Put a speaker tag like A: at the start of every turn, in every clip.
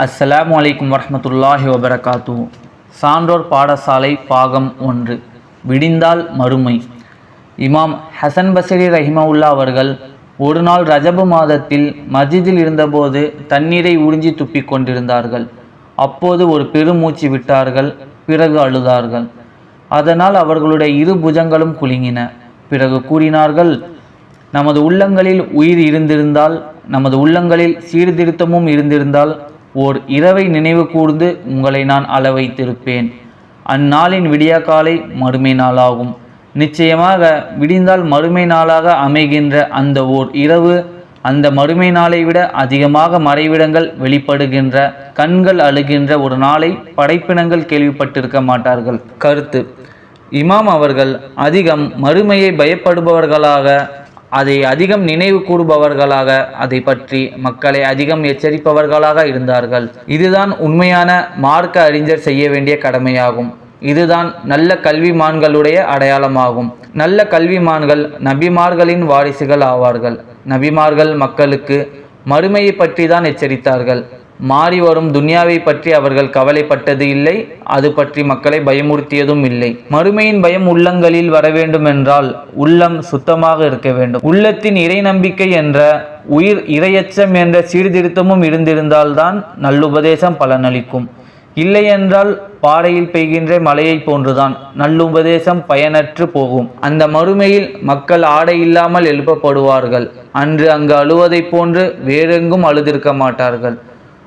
A: அஸ்ஸலாமு அலைக்கும் வரமத்துல்லாஹி வபரகாத்து சான்றோர் பாடசாலை பாகம் ஒன்று விடிந்தால் மறுமை. இமாம் ஹசன் பசரி ரஹிமவுல்லா அவர்கள் ஒரு நாள் ரஜபு மாதத்தில் மஸ்ஜிதில் இருந்தபோது தண்ணீரை உறிஞ்சி துப்பிக் கொண்டிருந்தார்கள். அப்போது ஒரு பெருமூச்சு விட்டார்கள் பிறகு அழுதார்கள். அதனால் அவர்களுடைய இரு புஜங்களும் குலுங்கின. பிறகு கூறினார்கள் நமது உள்ளங்களில் உயிர் இருந்திருந்தால் நமது உள்ளங்களில் சீர்திருத்தமும் இருந்திருந்தால் ஓர் இரவை நினைவு கூர்ந்து உங்களை நான் அளவைத்திருப்பேன். அந்நாளின் விடியாக்காலை மறுமை நாளாகும். நிச்சயமாக விடிந்தால் மறுமை நாளாக அமைகின்ற அந்த ஓர் இரவு அந்த மறுமை நாளை விட அதிகமாக மறைவிடங்கள் வெளிப்படுகின்ற கண்கள் அழுகின்ற ஒரு நாளை படைப்பினங்கள் கேள்விப்பட்டிருக்க மாட்டார்கள். கருத்து இமாம் அவர்கள் அதிகம் மறுமையை பயப்படுபவர்களாக அதை அதிகம் நினைவு கூறுபவர்களாக அதை பற்றி மக்களை அதிகம் எச்சரிப்பவர்களாக இருந்தார்கள். இதுதான் உண்மையான மார்க்க அறிஞர் செய்ய வேண்டிய கடமையாகும். இதுதான் நல்ல கல்விமான்களுடைய அடையாளமாகும். நல்ல கல்விமான்கள் நபிமார்களின் வாரிசுகள் ஆவார்கள். நபிமார்கள் மக்களுக்கு மறுமையை பற்றி தான் எச்சரித்தார்கள். மாறி வரும் துன்யாவை பற்றி அவர்கள் கவலைப்பட்டது இல்லை அது பற்றி மக்களை பயமுறுத்தியதும் இல்லை. மறுமையின் பயம் உள்ளங்களில் வர வேண்டுமென்றால் உள்ளம் சுத்தமாக இருக்க வேண்டும். உள்ளத்தின் இறை நம்பிக்கை என்ற உயிர் இரையச்சம் என்ற சீர்திருத்தமும் இருந்திருந்தால்தான் நல்லுபதேசம் பலனளிக்கும். இல்லையென்றால் பாறையில் பெய்கின்ற மழையைப் போன்றுதான் நல்லுபதேசம் பயனற்று போகும். அந்த மறுமையில் மக்கள் ஆடை இல்லாமல் எழுப்பப்படுவார்கள். அன்று அங்கு அழுவதைப் போன்று வேறெங்கும் அழுதிருக்க மாட்டார்கள்.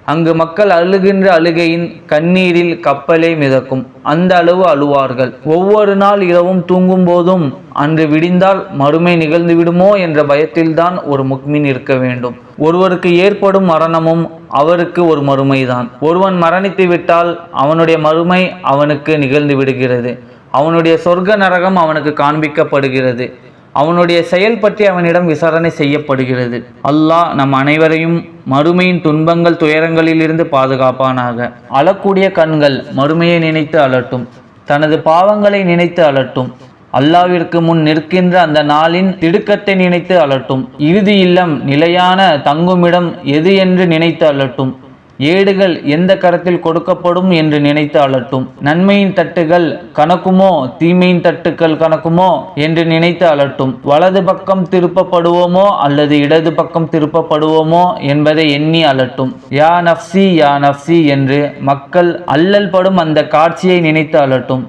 A: அங்கு மக்கள் அழுகின்ற அழுகையின் கண்ணீரில் கப்பலே மிதக்கும். அந்த அளவு அழுவார்கள். ஒவ்வொரு நாள் இரவும் தூங்கும் போதும் அன்று விடிந்தால் மறுமை நிகழ்ந்து விடுமோ என்ற பயத்தில்தான் ஒரு முக்மின் இருக்க வேண்டும். ஒருவருக்கு ஏற்படும் மரணமும் அவருக்கு ஒரு மறுமைதான். ஒருவன் மரணித்து விட்டால் அவனுடைய மறுமை அவனுக்கு நிகழ்ந்து விடுகிறது. அவனுடைய சொர்க்க நரகம் அவனுக்கு காண்பிக்கப்படுகிறது. அவனுடைய செயல் பற்றி அவனிடம் விசாரணை செய்யப்படுகிறது. அல்லாஹ் நம் அனைவரையும் மறுமையின் துன்பங்கள் துயரங்களிலிருந்து பாதுகாப்பானாக. அழக்கூடிய கண்கள் மறுமையை நினைத்து அலட்டும். தனது பாவங்களை நினைத்து அலட்டும். அல்லாவிற்கு முன் நிற்கின்ற அந்த நாளின் திடுக்கத்தை நினைத்து அலட்டும். இறுதி இல்லம் நிலையான தங்குமிடம் எது என்று நினைத்து அலட்டும். ஏடுகள் எந்த கரத்தில் கொடுக்கப்படும் என்று நினைத்து அலட்டும். நன்மையின் தட்டுகள் கணக்குமோ தீமையின் தட்டுக்கள் கணக்குமோ என்று நினைத்து அலட்டும். வலது பக்கம் திருப்பப்படுவோமோ அல்லது இடது பக்கம் திருப்பப்படுவோமோ என்பதை எண்ணி அலட்டும். யா நஃப்சி யா நஃப்சி என்று மக்கள் அல்லல் படும் அந்த காட்சியை நினைத்து அலட்டும்.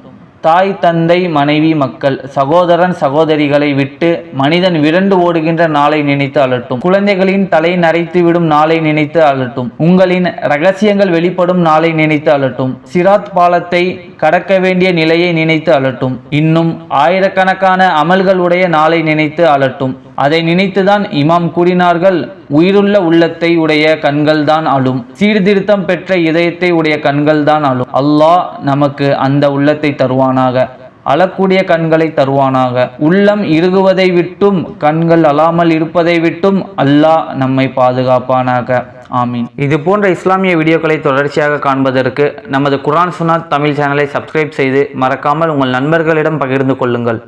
A: தாய் தந்தை மனைவி மக்கள் சகோதரன் சகோதரிகளை விட்டு மனிதன் விரண்டு ஓடுகின்ற நாளை நினைத்து அலட்டும். குழந்தைகளின் தலை நரைத்து விடும் நாளை நினைத்து அலட்டும். உங்களின் ரகசியங்கள் வெளிப்படும் நாளை நினைத்து அலட்டும். சிராத் பாலத்தை கடக்க வேண்டிய நிலையை நினைத்து அலட்டும். இன்னும் ஆயிரக்கணக்கான அமல்களுடைய நாளை நினைத்து அலட்டும். அதை நினைத்துதான் இமாம் கூறினார்கள் உயிருள்ள உள்ளத்தை உடைய கண்கள் தான் அழும். சீர்திருத்தம் பெற்ற இதயத்தை உடைய கண்கள் தான் அழும். அல்லாஹ் நமக்கு அந்த உள்ளத்தை தருவானாக. அழக்கூடிய கண்களை தருவானாக. உள்ளம் இறுகுவதை விட்டும் கண்கள் அழாமல் இருப்பதை விட்டும் அல்லாஹ் நம்மை பாதுகாப்பானாக. ஆமீன். இது போன்ற இஸ்லாமிய வீடியோக்களை தொடர்ச்சியாக காண்பதற்கு நமது குரான் சுனாத் தமிழ் சேனலை சப்ஸ்கிரைப் செய்து மறக்காமல் உங்கள் நண்பர்களிடம் பகிர்ந்து கொள்ளுங்கள்.